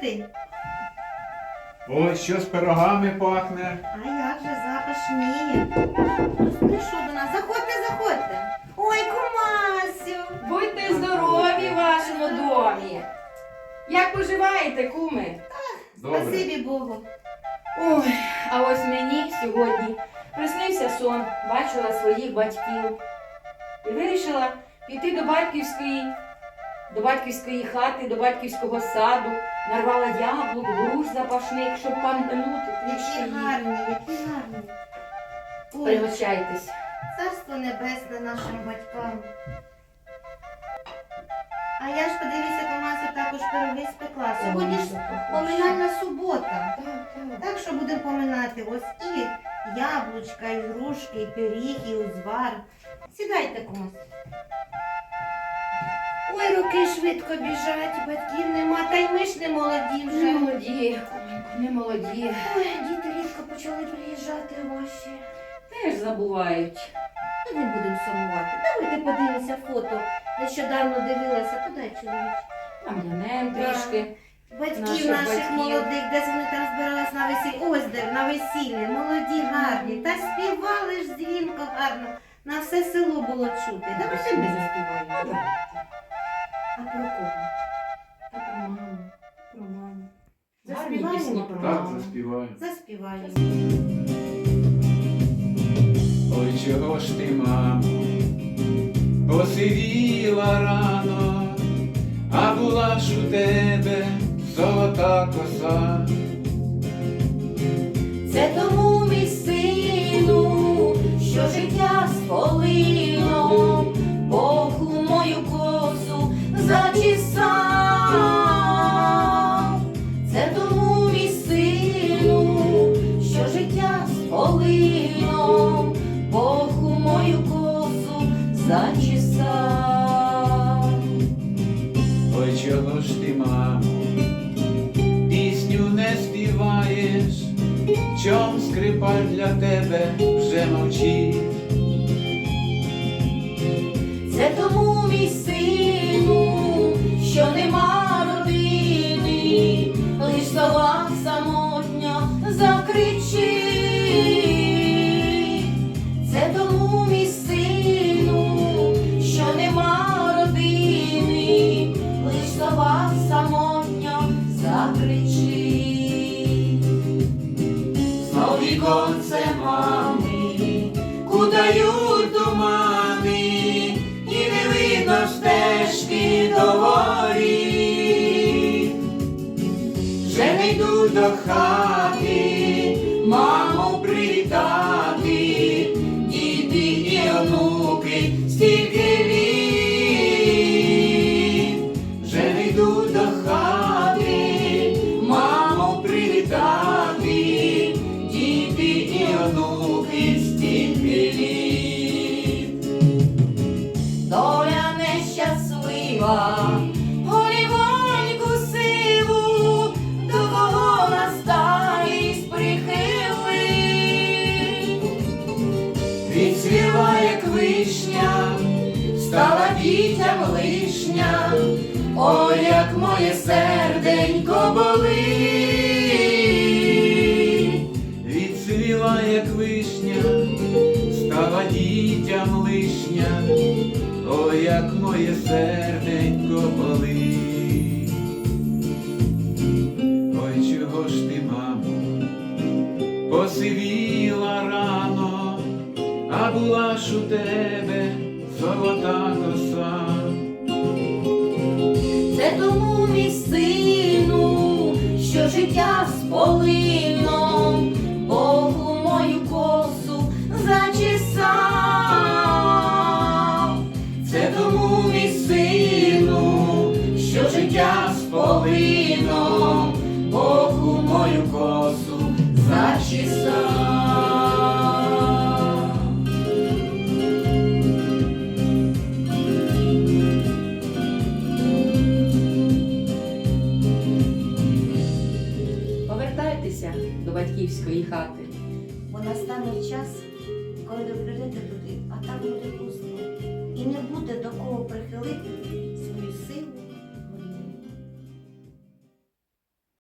обідати? Ой, що з пирогами пахне. А як же запашніє? Прийшов до нас. Заходьте, заходьте. Ой, кумасю. Будьте здорові в вашому домі. Як поживаєте, куми? Добре. Спасибі Богу. Ой, а ось мені сьогодні приснився сон, бачила своїх батьків і вирішила піти до батьківської, до батьківської хати, до батьківського саду, нарвала яблук, груш запашних, щоб трішки Які гарні, які гарні. Ой, Пригощайтесь. царство небесне нашим батькам. А я ж подивіться, Томасю також пироги спекла. Сьогодні ж поминальна субота. Так що будемо поминати ось і яблучка, і грушки, і пиріг, і узвар. Сідайте комусь. Ой, роки швидко біжать, батьків нема, та й ми ж не молоді вже. Не молоді, не молоді. Ой, діти рідко почали приїжджати ваші. Теж забувають. Та не будемо сумувати. Давайте подивимося фото. Нещодавно дивилася, туди чоловік. Пам'янем Да. трішки. Батьків Наших наших, батьків. молодих, де вони там збирались на весіллі. Ось де, на весіллі, молоді, гарні. Та співали ж дзвінко гарно. На все село було чути. Давайте ми заспіваємо. А про кого? Та про маму, про маму. Заспіваємо? Про Так, маму. заспіваю. Заспіваємо. Ой, чого ж ти, мамо, посивіла рано, а була ж у тебе золота коса. Це тому зачесав. Ой, чого ж ти, мамо, пісню не співаєш, чом скрипаль для тебе вже мовчить. Це тому віконце мами, кудають тумани, і не видно стежки до воріт. Вже не йду до хати, голівоньку сиву, до кого на старість прихилив. Відцвіла, як вишня, стала дітям лишня, ой, як моє серденько болить. Відцвіла, як вишня, стала дітям лишня, ой, як моє серденько болить. Ой, чого ж ти, мамо, посивіла рано, а була ж у тебе золота коса. Це тому мій сину, що життя з косу зачесав. Повертайтеся до батьківської хати. Бо настане час, коли ви прийдете туди, а там буде пусто. І не буде